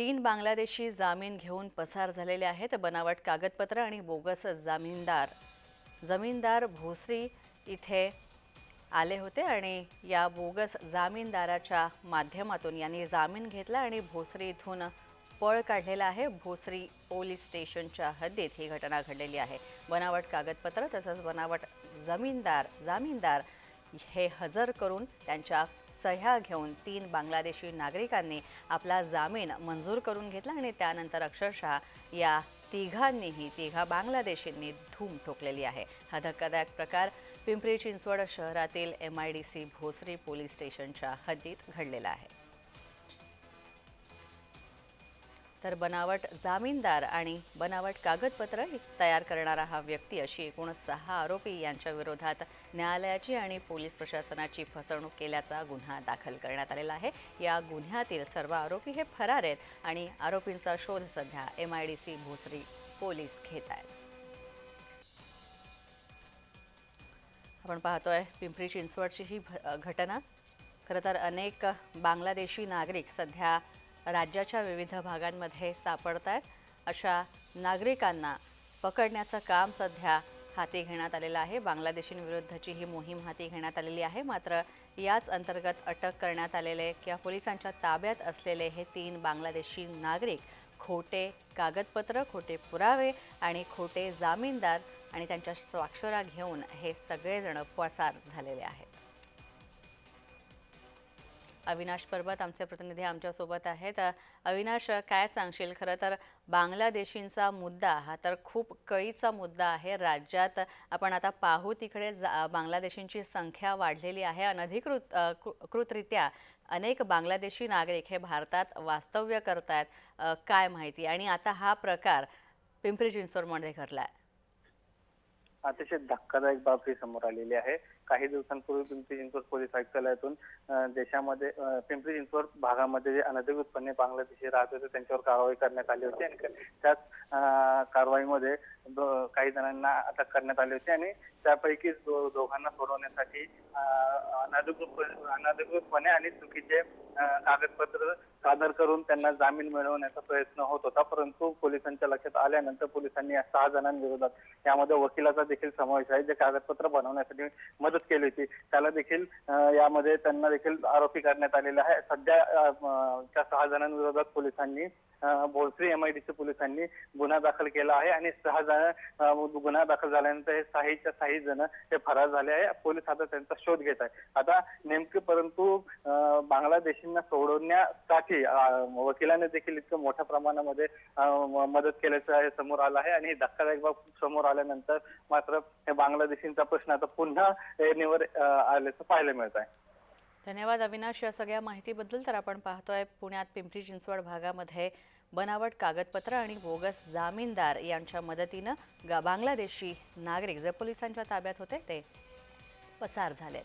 तीन बांगलादेशी जामीन घेऊन पसार झालेले आहेत बनावट कागदपत्र आणि बोगस जामीनदार. जमीनदार भोसरी इथे आले होते आणि या बोगस जामीनदाराच्या माध्यमातून यांनी जामीन घेतला आणि भोसरी इथून पळ काढलेला आहे. भोसरी पोलीस स्टेशनच्या हद्दीत ही घटना घडलेली आहे. बनावट कागदपत्र तसंच बनावट जमीनदार जामीनदार हे हजर करून त्यांच्या सह्या घेऊन तीन बांगलादेशी नागरिकांनी आपला जामीन मंजूर करून घेतला आणि त्यानंतर अक्षरशः या तिघांनीही तिघा बांगलादेशींनी धूम ठोकलेली आहे. हा धक्कादायक प्रकार पिंपरी चिंचवड शहरातील M I D C Bhosari police स्टेशनच्या हद्दीत घडलेला आहे. तर बनावट जामीनदार आणि बनावट कागदपत्र तयार करणारा हा व्यक्ती अशी एकूण सहा आरोपी यांच्या विरोधात न्यायालयाची आणि पोलीस प्रशासनाची फसवणूक केल्याचा गुन्हा दाखल करण्यात आलेला आहे. या गुन्ह्यातील सर्व आरोपी हे फरार आहेत आणि आरोपींचा शोध सध्या M I D C Bhosari police घेत आहेत. आपण पाहतोय पिंपरी चिंचवडची ही भ- घटना. खरं तर अनेक बांगलादेशी नागरिक सध्या राज्याच्या विविध भागांमध्ये सापडत आहेत अशा नागरिकांना पकडण्याचं काम सध्या हाती घेण्यात आलेलं आहे. बांगलादेशींविरुद्धची ही मोहीम हाती घेण्यात आलेली आहे. मात्र याच अंतर्गत अटक करण्यात आलेले किंवा पोलिसांच्या ताब्यात असलेले हे तीन बांगलादेशी नागरिक खोटे कागदपत्र खोटे पुरावे आणि खोटे जामीनदार आणि त्यांच्या स्वाक्षरा घेऊन हे सगळेजण पसार झालेले आहेत. अविनाश पर्वत आमचे प्रतिनिधी आमच्यासोबत आहेत. अविनाश काय सांगशील? खरं तर बांगलादेशींचा मुद्दा हा तर खूप कळीचा मुद्दा आहे. राज्यात आपण आता पाहू तिकडे बांगलादेशींची संख्या वाढलेली आहे. अनधिकृत कृतरित्या अनेक बांगलादेशी नागरिक हे भारतात वास्तव्य करतायत. आहेत काय माहिती? आणि आता हा प्रकार पिंपरी चिंचवडमध्ये घडला आहे अतिशय धक्कादायक बाब ही समोर आलेली आहे. काही दिवसांपूर्वी पिंपरी चिंचवड पोलीस आयुक्तालयातून देशामध्ये पिंपरी चिंचवड भागामध्ये जे अनधिकृतपणे बांगलादेशी राहत होते त्यांच्यावर कारवाई करण्यात आली होती. आणि त्याच कारवाईमध्ये काही जणांना अटक करण्यात आली होती आणि त्यापैकी दोघांना सोडवण्यासाठी अनधिकृत अनधिकृतपणे आणि चुकीचे कागदपत्र सादर करून त्यांना जामीन मिळवण्याचा प्रयत्न होत होता. परंतु पोलिसांच्या लक्षात आल्यानंतर पोलिसांनी या सहा जणांविरोधात यामध्ये वकिलाचा देखील समावेश आहे जे कागदपत्र बनवण्यासाठी मदत केली होती. त्याला देखील यामध्ये त्यांना देखील आरोपी करण्यात आलेला आहे. सध्या सहा जणांविरोधात पोलिसांनी आय डी एमआयडीसी पोलिसांनी गुन्हा दाखल केला आहे आणि सहा जण गुन्हा दाखल झाल्यानंतर हे साहीच्या साही जण हे फरार झाले आहे. पोलीस आता त्यांचा शोध घेत आहे आता नेमके परंतु अं, बांगलादेशींना सोडवण्यासाठी वकिलाने देखील इतकं मोठ्या प्रमाणामध्ये अं, मदत केल्याचं हे समोर आलं आहे आणि धक्कादायक बाब समोर आल्यानंतर मात्र हे बांगलादेशींचा प्रश्न आता पुन्हा श्रेणीवर आल्याचं पाहायला मिळत आहे धन्यवाद अविनाश. या सगळ्या माहितीबद्दल तर आपण पाहतोय पुण्यात पिंपरी चिंचवड भागामध्ये बनावट कागदपत्र आणि बोगस जामीनदार यांच्या मदतीनं गा बांगलादेशी नागरिक जे पोलिसांच्या ताब्यात होते ते पसार झाले